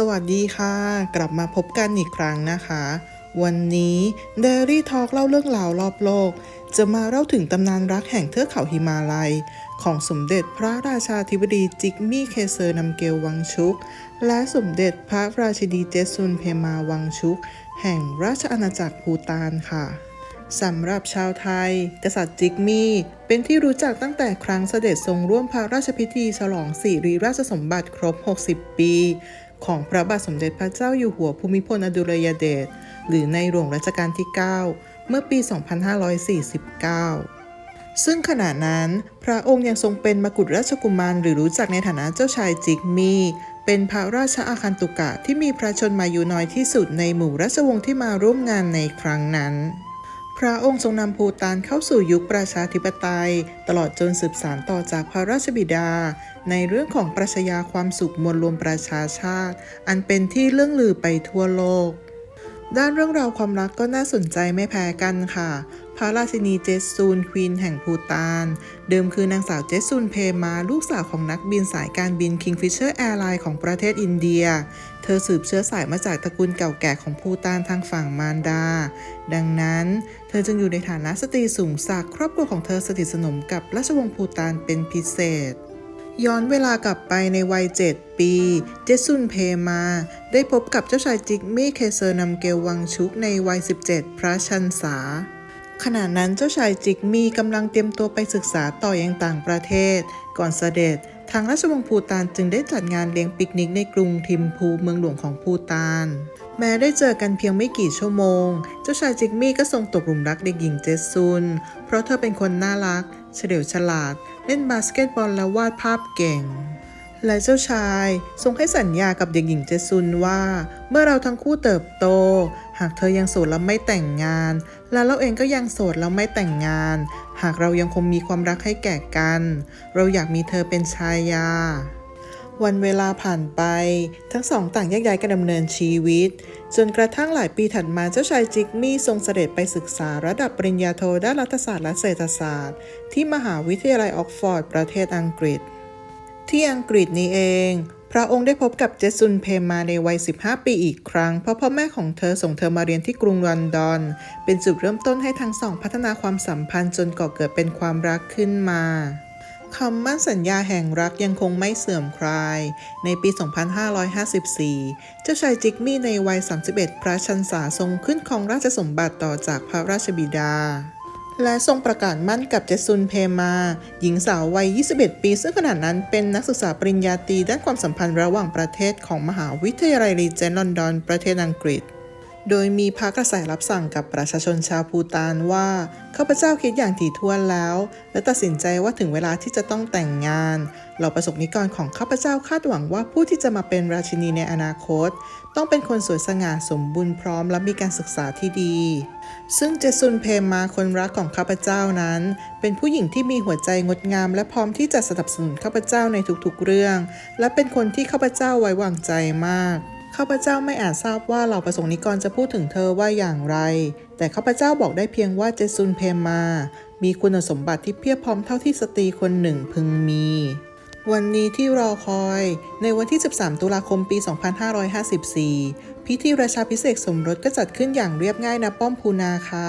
สวัสดีค่ะ กลับมาพบกันอีกครั้งนะคะ วันนี้ Dairy Talk เล่าเรื่องราวรอบโลก จะมาเล่าถึงตำนานรักแห่งเทือกเขาหิมาลัย ของสมเด็จพระราชาธิบดีจิกมี่เคเซอร์นำเกลวังชุก และสมเด็จพระราชินีเจซุนเพมาวังชุก แห่งราชอาณาจักรภูตานค่ะสำหรับชาวไทย กษัตริย์จิกมีเป็นที่รู้จักตั้งแต่ครั้งเสด็จทรงร่วมพระราชพิธีฉลองสิริราชสมบัติครบ 60 ปี ของพระบาทสมเด็จพระเจ้าอยู่หัวภูมิพลอดุลยเดชหรือในหลวงรัชกาลที่ 9 เมื่อปี 2549 ซึ่งขณะนั้นพระองค์ยังทรงเป็นมกุฎราชกุมารหรือรู้จักในฐานะเจ้าชายจิกมีเป็นพระราชอาคันตุกะที่มีพระชนมายุน้อยที่สุดในหมู่ราชวงศ์ที่มาร่วมงานในครั้งนั้น พระองค์ทรงนำภูตานเข้าสู่ยุคประชาธิปไตย ตลอดจนสืบสานต่อจากพระราชบิดา ในเรื่องของปรัชญาความสุขมวลรวมประชาชาติ อันเป็นที่เรื่องลือไปทั่วโลก ด้านเรื่องราวความรักก็น่าสนใจไม่แพ้กันค่ะ พระราชินีเจสซูนควีนแห่งภูตาน เดิมคือนางสาวเจสซูนเพมา ลูกสาวของนักบินสายการบิน Kingfisher Airlines ของประเทศอินเดีย อสืบเชื้อสายมาจากตระกูลเก่าแก่ของภูตานทางฝั่งมารดา ดังนั้น เธอจึงอยู่ในฐานะสตรีสูงศักดิ์ครอบครัวของเธอสนิทสนมกับราชวงศ์ภูตานเป็นพิเศษ ย้อนเวลากลับไปในวัย 7 ปี เจซุนเพมา ได้พบกับเจ้าชายจิกมี่เคเซอร์นำเกลวังชุกในวัย 17 พระชันษา ขณะนั้นเจ้าชายจิกมีกำลังเตรียมตัวไปศึกษาต่อยังต่างประเทศ ก่อนเสด็จ ทางราชวงศ์ภูตานจึงได้จัดงานเลี้ยงปิกนิกในกรุงทิมพูเมืองหลวงของภูตาน แม้ได้เจอกันเพียงไม่กี่ชั่วโมง เจ้าชายจิกมี่ก็ทรงตกหลุมรักเด็กหญิงเจซุน เพราะเธอเป็นคนน่ารัก เฉลียวฉลาด เล่นบาสเกตบอลและวาดภาพเก่งและเจ้าชายทรงให้สัญญากับเด็กหญิงเจซุนว่า เมื่อเราทั้งคู่เติบโต หากเธอยังโสดและไม่แต่งงาน และเราเองก็ยังโสดแล้วไม่แต่งงาน หากเรายังคงมีความรักให้แก่กัน เราอยากมีเธอเป็นชายา วันเวลาผ่านไป ทั้งสองต่างแยกย้ายกันดำเนินชีวิต จนกระทั่งหลายปีถัดมาเจ้าชายจิกมี่ทรงเสด็จไปศึกษาระดับปริญญาโทด้านรัฐศาสตร์และเศรษฐศาสตร์ ที่มหาวิทยาลัยออกฟอร์ดประเทศอังกฤษที่อังกฤษนี้เอง พระองค์ได้พบกับเจสุนเพมาในวัย 15 ปีอีกครั้ง เพราะพ่อแม่ของเธอส่งเธอมาเรียนที่กรุงลอนดอน เป็นจุดเริ่มต้นให้ทั้งสองพัฒนาความสัมพันธ์จนก่อเกิดเป็นความรักขึ้นมาคำมั่นสัญญาแห่งรักยังคงไม่เสื่อมคลาย ในปี 2554 เจ้าชายจิกมี่ในวัย 31 พระชันษาทรงขึ้นครองราชสมบัติต่อจากพระราชบิดา และทรงประกาศมั่นกับเจซุนเพมา หญิงสาววัย 21 ปี ซึ่งขณะนั้นเป็นนักศึกษาปริญญาตรีด้านความสัมพันธ์ระหว่างประเทศของมหาวิทยาลัยรีเจนต์ลอนดอน ประเทศอังกฤษ โดยมีพระกระแสรับสั่งกับประชาชนชาวภูตานว่าข้าพเจ้าคิดอย่างถี่ถ้วนแล้ว และตัดสินใจว่าถึงเวลาที่จะต้องแต่งงานเหล่าประสบนิกรของข้าพเจ้าคาดหวังว่าผู้ที่จะมาเป็นราชินีในอนาคต ต้องเป็นคนสวยสง่าสมบูรณ์พร้อมและมีการศึกษาที่ดี ซึ่งเจซุนเพมาคนรักของข้าพเจ้านั้น เป็นผู้หญิงที่มีหัวใจงดงาม และพร้อมที่จะสนับสนุนข้าพเจ้าในทุกๆเรื่อง และเป็นคนที่ข้าพเจ้าไว้วางใจมาก ข้าพเจ้าไม่อาจทราบว่าเหล่าประสงค์นิกรจะพูดถึงเธอว่าอย่างไร แต่ข้าพเจ้าบอกได้เพียงว่าเจซุนเพมามีคุณสมบัติที่เพียบพร้อมเท่าที่สตรีคนหนึ่งพึงมี วันนี้ที่รอคอย ในวันที่ 13 ตุลาคมปี 2554 พิธีราชาพิเศษสมรสก็จัดขึ้นอย่างเรียบง่ายณป้อมพูนาคา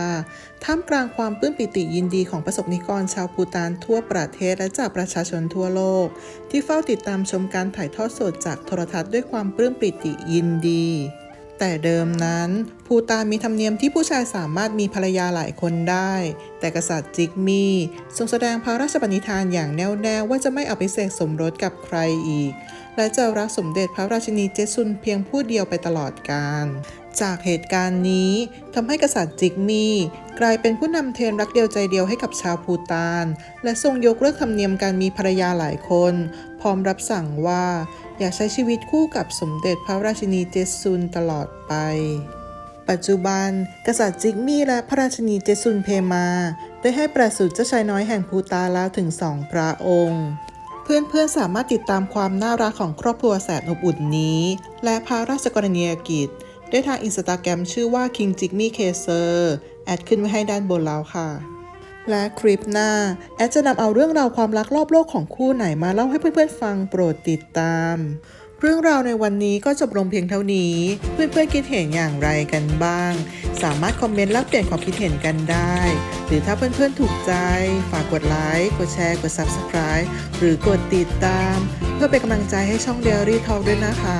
ท่ามกลางความปลื้มปิติยินดีของประสบนิกรชาวพูตานทั่วประเทศและจากประชาชนทั่วโลก ที่เฝ้าติดตามชมการถ่ายทอดสดจากโทรทัศน์ด้วยความปลื้มปิติยินดี แต่เดิมนั้น ภูตานมีธรรมเนียมที่ผู้ชายสามารถมีภรรยาหลายคนได้ แต่กษัตริย์จิกมีทรงแสดงพระราชปณิธานอย่างแน่วแน่ว่าจะไม่เอาไปเสกสมรสกับใครอีก และจะรักสมเด็จพระราชินีเจสุนเพียงผู้เดียวไปตลอดกาล จากเหตุการณ์นี้ทำให้กษัตริย์จิกมีกลายเป็นผู้นำเทนรักเดียวใจเดียวให้กับชาวภูตาน และทรงยกเลิกธรรมเนียมการมีภรรยาหลายคน พร้อมรับสั่งว่า อยากใช้ชีวิตคู่กับสมเด็จพระราชินีเจซุนตลอดไป ปัจจุบัน กษัตริย์จิกมีและพระราชินีเจซุนเพมา ได้ให้ประสูติเจ้าชายน้อยแห่งภูตานแล้วถึงสองพระองค์เพื่อนๆ สามารถติดตามความน่ารักของครอบครัวแสนอบอุ่นนี้ และพระราชกรณียกิจ ได้ทางอินสตาแกรมชื่อว่า King Jigme k s e r แอดขึ้นไว้ให้ด้านบนแล้วค่ะ และคลิปหน้า แอดจะนำเอาเรื่องราวความรักรอบโลกของคู่ไหนมาเล่าให้เพื่อนๆฟังโปรดติดตาม เรื่องราวในวันนี้ก็จบลงเพียงเท่านี้ เพื่อนๆคิดเห็นอย่างไรกันบ้าง สามารถคอมเมนต์แลกเปลี่ยนความคิดเห็นกันได้ หรือถ้าเพื่อนๆถูกใจ ฝากกดไลค์กดแชร์กด Subscribe หรือกดติดตาม เพื่อเป็นกำลังใจให้ช่อง Diary Talk ด้วยนะคะ